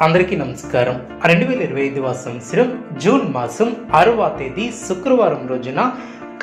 అందరికీ నమస్కారం. రెండు వేల ఇరవై ఐదవ సంవత్సరం జూన్ మాసం ఆరవ తేదీ శుక్రవారం రోజున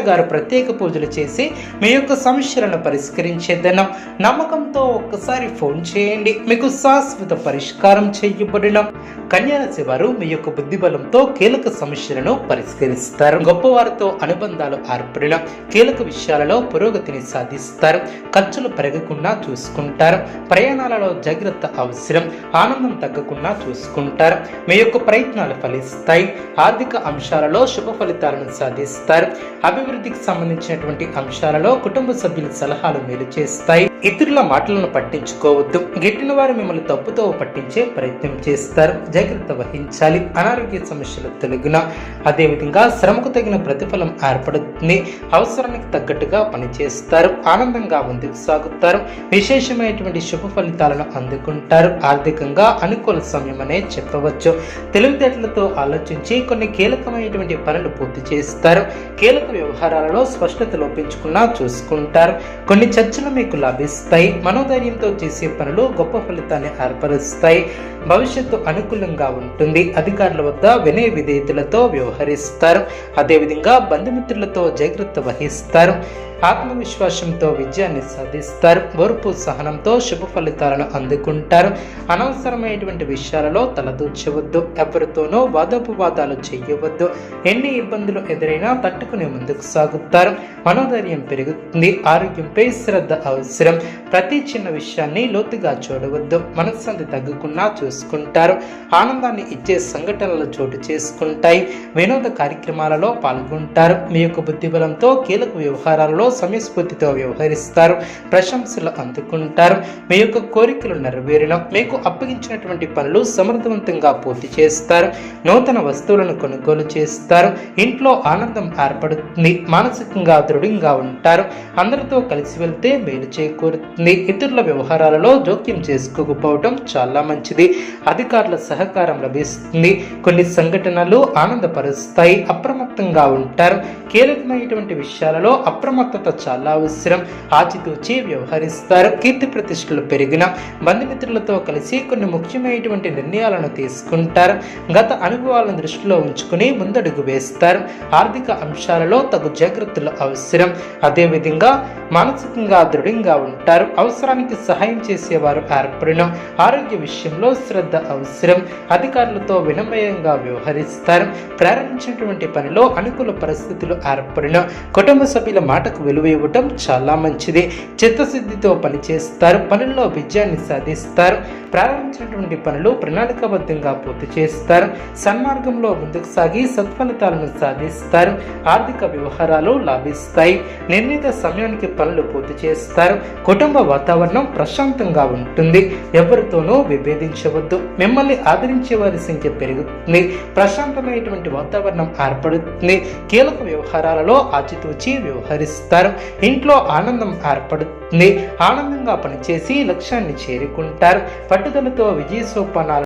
గారు ప్రత్యేక పూజలు చేసి మీ యొక్క సమస్యలను పరిష్కరించేద్దనం నమ్మకంతో ఒక్కసారి ఫోన్ చేయండి. మీకు శాశ్వత పరిష్కారం చేయబడిన. కన్యారాశి వారు మీ యొక్క బుద్ధి బలంతో కీలక సమస్యలను పరిష్కరిస్తారు. గొప్పవారితో అనుబంధాలు ఏర్పడిన కీలక విషయాలలో పురోగతిని సాధిస్తారు. ఖర్చులు పెరగకుండా చూసుకుంటారు. ప్రయాణాలలో జాగ్రత్త అవసరం. ఆనందం తగ్గకుండా చూసుకుంటారు. మీ యొక్క ప్రయత్నాలు ఫలిస్తాయి. ఆర్థిక అంశాలలో శుభ ఫలితాలను సాధిస్తారు. అభివృద్ధికి సంబంధించినటువంటి అంశాలలో కుటుంబ సభ్యుల సలహాలు మేలు చేస్తాయి. ఇతరుల మాటలను పట్టించుకోవద్దు. గిట్టిన వారు మిమ్మల్ని తప్పుతో పట్టించే ప్రయత్నం చేస్తారు. జాగ్రత్త వహించాలి. అనారోగ్య సమస్యలు తొలగిన అదేవిధంగా శ్రమకు తగిన ప్రతిఫలం ఏర్పడుతుంది. అవసరానికి తగ్గట్టుగా పనిచేస్తారు. ఆనందంగా ముందుకు సాగుతారు. విశేషమైనటువంటి శుభ ఫలితాలను అందుకుంటారు. ఆర్థికంగా అనుకూల సమయం అనే చెప్పవచ్చు. తెలివితేటలతో ఆలోచించి కొన్ని కీలకమైనటువంటి పనులు పూర్తి చేస్తారు. కీలక వ్యవహారాలలో స్పష్టత లోపించుకున్నా చూసుకుంటారు. కొన్ని చర్చలు మీకు లభిస్తాయి. మనోధైర్యంతో చేసే పనులు గొప్ప ఫలితాన్ని ఏర్పరుస్తాయి. భవిష్యత్తు అనుకూలంగా ఉంటుంది. అధికారుల వద్ద వినయ విధేయతలతో వ్యవహరిస్తారు. అదేవిధంగా బంధుమిత్రులతో జాగ్రత్త వహిస్తారు. ఆత్మవిశ్వాసంతో విజయాన్ని సాధిస్తారు. ఓర్పు సహనంతో శుభ ఫలితాలను అందుకుంటారు. అనవసరమైనటువంటి విషయాలలో తలదూర్చవద్దు. ఎవరితోనూ వాదోపవాదాలు చేయవద్దు. ఎన్ని ఇబ్బందులు ఎదురైనా తట్టుకుని ముందుకు సాగుతారు. మనోధైర్యం పెరుగుతుంది. ఆరోగ్యంపై శ్రద్ధ అవసరం. ప్రతి చిన్న విషయాన్ని లోతుగా చూడవద్దు. మనశ్శాంతి తగ్గకుండా చూసుకుంటారు. ఆనందాన్ని ఇచ్చే సంఘటనలు చోటు చేసుకుంటాయి. వినోద కార్యక్రమాలలో పాల్గొంటారు. మీ యొక్క బుద్ధిబలంతో కీలక వ్యవహారాలలో సమయస్ఫూర్తితో వ్యవహరిస్తారు ప్రశంసలు అందుకుంటారు. మీ యొక్క కోరికలు నెరవేరిన మీకు అప్పగించినటువంటి పనులు సమర్థవంతంగా పూర్తి చేస్తారు. నూతన వస్తువులను కొనుగోలు చేస్తారు. ఇంట్లో ఆనందం ఏర్పడుతుంది మానసికంగా దృఢంగా ఉంటారు. అందరితో కలిసి వెళ్తే మేలు చేకూరుతుంది. ఇతరుల వ్యవహారాలలో జోక్యం చేసుకోకపోవటం చాలా మంచిది. అధికారుల సహకారం లభిస్తుంది. కొన్ని సంఘటనలు ఆనందపరుస్తాయి అప్రమత్తంగా ఉంటారు. కీలకమైనటువంటి విషయాలలో అప్రమత్త జాగ్రత్త చాలా అవసరం ఆచితూచి వ్యవహరిస్తారు కీర్తి ప్రతిష్టలు పెరిగిన బంధుమిత్రులతో కలిసి కొన్ని ముఖ్యమైనటువంటి నిర్ణయాలను తీసుకుంటారు. గత అనుభవాలను దృష్టిలో ఉంచుకుని ముందడుగు వేస్తారు. ఆర్థిక అంశాలలో తగు జాగ్రత్తలు అవసరం. అదేవిధంగా మానసికంగా దృఢంగా ఉంటారు. అవసరానికి సహాయం చేసేవారు ఏర్పడిన ఆరోగ్య విషయంలో శ్రద్ధ అవసరం. అధికారులతో వినమయంగా వ్యవహరిస్తారు. ప్రారంభించినటువంటి పనిలో అనుకూల పరిస్థితులు ఏర్పడిన కుటుంబ సభ్యుల మాటకు విలువ ఇవ్వటం చాలా మంచిది. చిత్తశుద్ధితో పనిచేస్తారు పనుల్లో విజయాన్ని సాధిస్తారు. ప్రారంభించినటువంటి పనులు ప్రణాళికాబద్ధంగా పూర్తి చేస్తారు. సన్మార్గంలో ముందుకు సాగి సత్ఫలితాలను సాధిస్తారు. ఆర్థిక వ్యవహారాలు లాభిస్తాయి. నిర్ణీత సమయానికి పనులు పూర్తి చేస్తారు. కుటుంబ వాతావరణం ప్రశాంతంగా ఉంటుంది. ఎవరితోనూ విభేదించవద్దు. మిమ్మల్ని ఆదరించే వారి సంఖ్య పెరుగుతుంది. ప్రశాంతమైనటువంటి వాతావరణం ఏర్పడుతుంది. కీలక వ్యవహారాలలో ఆచితూచి వ్యవహరిస్తారు. ఇంట్లో ఆనందం ఏర్పడుతుంది. ఆనందంగా పనిచేసి లక్ష్యాన్ని చేరుకుంటారు. పట్టుదలతో విజయ సోపానాలు